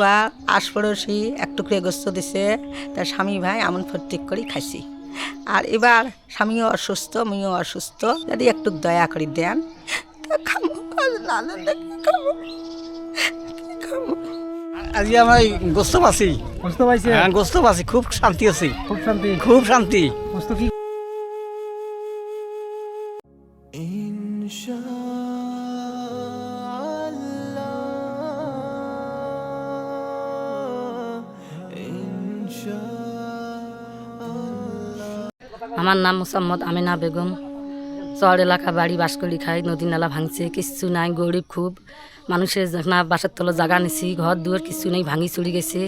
বা আশপড়শি এক টুকরে গোস্ত দিছে তার স্বামী ভাই এমন প্রত্যেক করে খাইছি। আর এবার স্বামীও অসুস্থ আমিও অসুস্থ যদি একটু দয়া করে দেন তা খাব আর না না দেখে খাব কি খাব আজি আমার গোস্ত বুঝতে পারছি হ্যাঁ গোস্ত পাচ্ছি খুব শান্তি আছি। খুব শান্তি। খুব শান্তি। আমার নাম মোসাম্মদ আমিনা বেগম। চর এলাকা বাড়ি বাস করি খাই, নদী নালা ভাঙছে, কিচ্ছু নাই, গরিব খুব। মানুষের না, বাসার তলা জাগা নিছি, ঘর দুয়ার কিছু নেই, ভাঙি চুরি গেছে।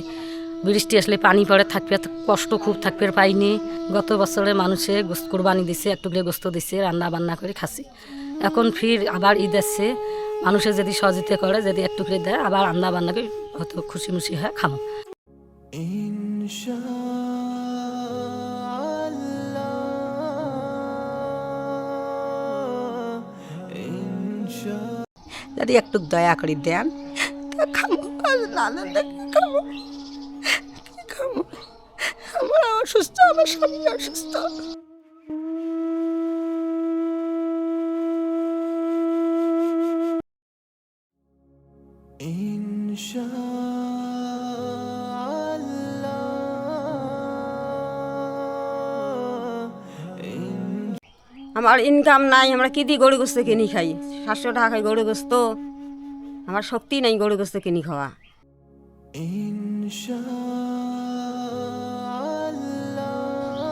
বৃষ্টি আসলে পানি পড়ে, থাকবে কষ্ট খুব, থাকবে পাইনি। গত বছরে মানুষে গোস্ত কোরবানি দিছে একটু গোস্ত দিছে, রান্না বান্না করে খাসি এখন ফির আবার ঈদ আসছে, মানুষে যদি সহযোগিতা করে, যদি একটু করে দেয়, আবার রান্না বান্না করে হয়তো খুশি মুশি হয় খামো যদি একটু দয়া করে দেন তা অসুস্থ আমার স্বামী অসুস্থ। আমার ইনকাম নাই আমরা কি দিয়ে গরু গোস্ত কিনি খাই? সাতশো টাকা খাই গরু গোস্ত। আমার শক্তি নাই গরু গোস্ত কিনি খাওয়া।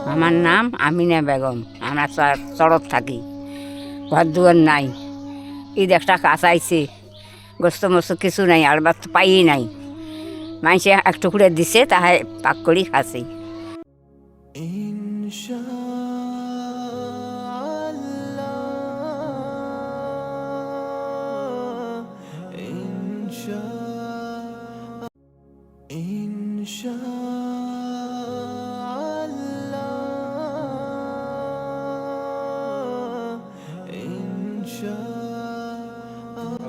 আমার নাম আমিনা বেগম আমরা চ- চড়ত থাকি। ঘর দুয়ার নাই। ঈদ একটা কাঁচাইছে গোস্ত মোস্ত কিছু নাই আর বা পাই নাই। মাইসে এক টুকরে দিছে তাহাই পাক করি খাসি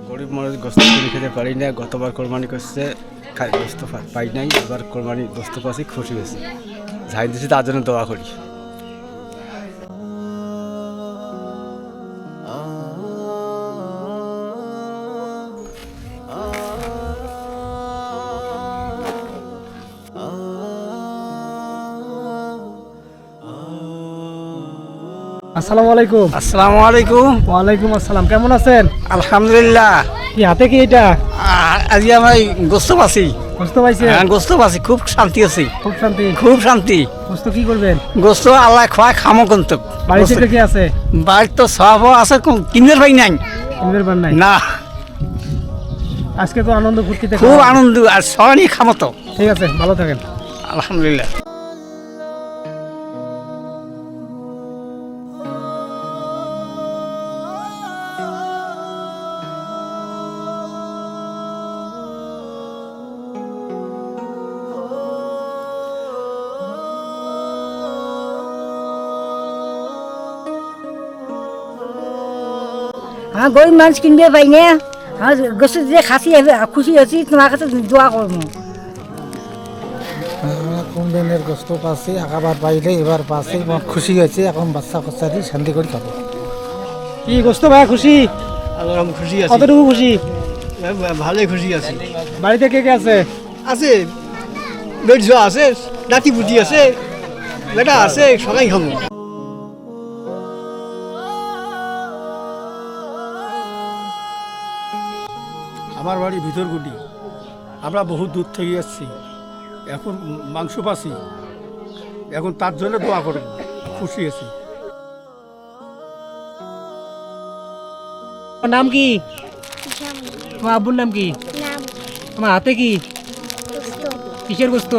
গরিব মানুষ গোস্ত খেতে পারি না, গতবার কোরবানি করছে গোস্ত পাই নাই, এবার কোরবানি গোস্ত পাচ্ছি, খুশি হয়েছে। যাই দিছি তার জন্য দোয়া করি। আসসালামু আলাইকুম। আসসালামু আলাইকুম। ওয়ালাইকুম আসসালাম কেমন আছেন? আলহামদুলিল্লাহ। কি হাতে কি এটা? আজি আমার গোস্ত বুঝতে পারছি হ্যাঁ গোস্ত খুব শান্তি আছি। খুব শান্তি। খুব শান্তি। বুঝতে কি করবেন? গোস্ত আল্লাহ খোয়ায় খামো কিন্তু। বাড়ি থেকে কি আছে? বাড়ির তো সব আছে কোন- কিনের ভাই নাই। কিনবের বার নাই? না। আজকে তো আনন্দ ফুর্তিতে খুব আনন্দ আর খামো তো ঠিক আছে ভালো থাকেন। আলহামদুলিল্লাহ। হ্যাঁ গরিব মানুষ কিনবে পাই না। হ্যাঁ গোসে যে খাসি খুশি আছি তোমার কাছে দোয়া করব। আমরা কোন দিনের গোস্ত পাচ্ছি আগাবার পাইলে এবার পাচ্ছি খুশি হয়েছে এখন বাচ্চা খচ্চা দিয়ে শান্তি করে খাব। কি গোস্ত ভাই খুশি? খুশি আছি। কতটুকু খুশি? ভালোই খুশি আছি। বাড়িতে কে কে আছে? আছে। ধৈর্য আছে নাতি বুদ্ধি আছে বেটা আছে সবাই খাব। আমার বাড়ি ভিতরগুটি আমরা বহু দূর থেকে এসেছি। এখন মাংস পাচ্ছি। এখন তার জন্য দোয়া করুন খুশি আছি। নাম কি? তোমার আব্বুর নাম কি? তোমার হাতে কি? কিসের গোস্ত।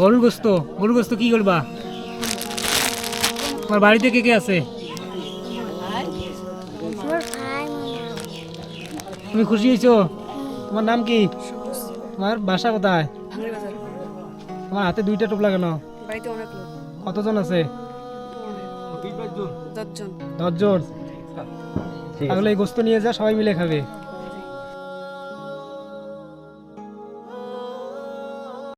গরুর গোস্ত। গরুর গোস্ত কি করবা? তোমার বাড়িতে কে কে আছে? তুমি খুশি হয়েছো? তোমার নাম কি? তোমার বাসা কোথায়? তোমার হাতে দুইটা টোপলা কেন বাড়িতে অনেক লোক। কতজন আছে? দশজন। দশজন। তাহলে এই গোস্ত নিয়ে যা সবাই মিলে খাবে।